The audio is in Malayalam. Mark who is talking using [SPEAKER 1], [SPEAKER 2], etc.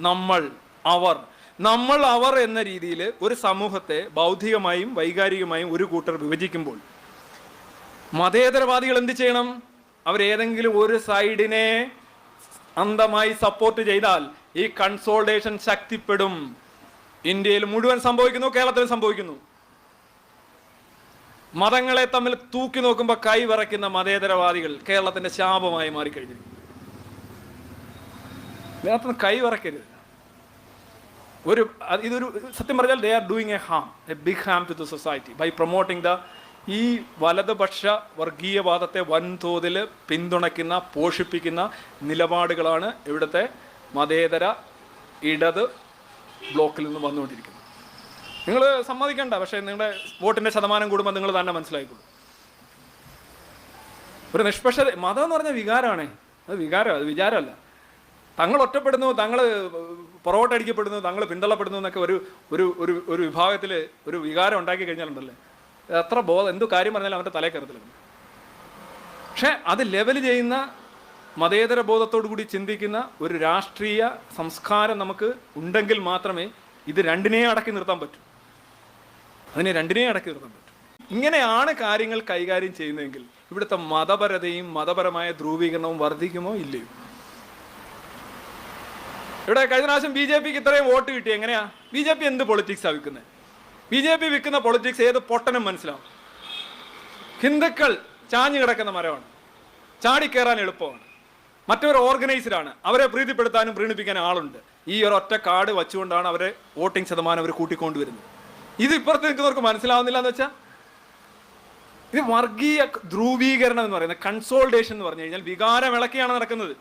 [SPEAKER 1] നമ്മൾ അവർ. നമ്മൾ അവർ എന്ന രീതിയിൽ ഒരു സമൂഹത്തെ ബൗദ്ധികമായും വൈകാരികമായും ഒരു കൂട്ടർ വിഭജിക്കുമ്പോൾ മതേതരവാദികൾ എന്ത് ചെയ്യണം? അവരേതെങ്കിലും ഒരു സൈഡിനെ അന്ധമായി സപ്പോർട്ട് ചെയ്താൽ ഈ കൺസോൾട്ടേഷൻ ശക്തിപ്പെടും. ഇന്ത്യയിൽ മുഴുവൻ സംഭവിക്കുന്നു കേരളത്തിൽ സംഭവിക്കുന്നു. മതങ്ങളെ തമ്മിൽ തൂക്കി നോക്കുമ്പോൾ കൈ വിറയ്ക്കുന്ന മതേതരവാദികൾ കേരളത്തിന്റെ ശാപമായി മാറിക്കഴിഞ്ഞിരിക്കുന്നു. ഇതിനകത്ത് കൈ വറക്കരുത് ഒരു ഇതൊരു സത്യം പറഞ്ഞാൽ they are doing a harm a big harm to the society by promoting the ഈ വലതുപക്ഷ വർഗീയവാദത്തെ വൻതോതിൽ പിന്തുണയ്ക്കുന്ന പോഷിപ്പിക്കുന്ന നിലപാടുകളാണ് ഇവിടുത്തെ മതേതര ഇടത് ബ്ലോക്കിൽ നിന്ന് വന്നുകൊണ്ടിരിക്കുന്നത്. നിങ്ങൾ സമ്മതിക്കണ്ട പക്ഷേ നിങ്ങളുടെ വോട്ടിന്റെ ശതമാനം കൂടുമ്പോൾ നിങ്ങൾ തന്നെ മനസ്സിലായിക്കോളൂ. ഒരു നിഷ്പക്ഷത മതം എന്ന് പറഞ്ഞ വികാരമാണേ അത് വികാരം അത് വിചാരമല്ല. തങ്ങൾ ഒറ്റപ്പെടുന്നു തങ്ങൾ പുറകോട്ടടിക്കപ്പെടുന്നു തങ്ങൾ പിന്തള്ളപ്പെടുന്നു എന്നൊക്കെ ഒരു ഒരു ഒരു ഒരു വിഭാഗത്തിൽ ഒരു വികാരം ഉണ്ടാക്കി കഴിഞ്ഞാലുണ്ടല്ലേ? എത്ര ബോധം എന്തു കാര്യം പറഞ്ഞാലും അവന്റെ തലേ കയറത്തില്ല. പക്ഷേ അത് ലെവൽ ചെയ്യുന്ന മതേതര ബോധത്തോടു കൂടി ചിന്തിക്കുന്ന ഒരു രാഷ്ട്രീയ സംസ്കാരം നമുക്ക് ഉണ്ടെങ്കിൽ മാത്രമേ ഇത് രണ്ടിനെയും അടക്കി നിർത്താൻ പറ്റൂ. അതിനെ രണ്ടിനെയും അടക്കി നിർത്താൻ പറ്റും. ഇങ്ങനെയാണ് കാര്യങ്ങൾ കൈകാര്യം ചെയ്യുന്നതെങ്കിൽ ഇവിടുത്തെ മതപരതയും മതപരമായ ധ്രുവീകരണവും വർദ്ധിക്കുമോ ഇല്ലയോ? ഇവിടെ കഴിഞ്ഞ പ്രാവശ്യം ബി ജെ പിക്ക് ഇത്രയും വോട്ട് കിട്ടി. എങ്ങനെയാ? ബി ജെ പി എന്ത് പൊളിറ്റിക്സാണ് വിൽക്കുന്നത് ബി ജെ പി വിൽക്കുന്ന പൊളിറ്റിക്സ് ഏത് പൊട്ടനും മനസ്സിലാവും. ഹിന്ദുക്കൾ ചാഞ്ഞു കിടക്കുന്ന മരമാണ്. ചാടിക്കയറാൻ എളുപ്പമാണ്. മറ്റവർ ഓർഗനൈസ്ഡ് ആണ്. അവരെ പ്രീതിപ്പെടുത്താനും പ്രീണിപ്പിക്കാനും ആളുണ്ട്. ഈ ഒരു ഒറ്റ കാർഡ് വെച്ചുകൊണ്ടാണ് അവരെ വോട്ടിംഗ് ശതമാനം അവർ കൂട്ടിക്കൊണ്ടുവരുന്നത്. ഇത് ഇപ്പുറത്ത് നിൽക്കുന്നവർക്ക് മനസ്സിലാവുന്നില്ല എന്ന് വെച്ചാൽ ഇത് വർഗീയ ധ്രുവീകരണം എന്ന് പറയുന്നത് കൺസോൾട്ടേഷൻ എന്ന് പറഞ്ഞു കഴിഞ്ഞാൽ വികാരം ഇളക്കിയാണ് നടക്കുന്നത്.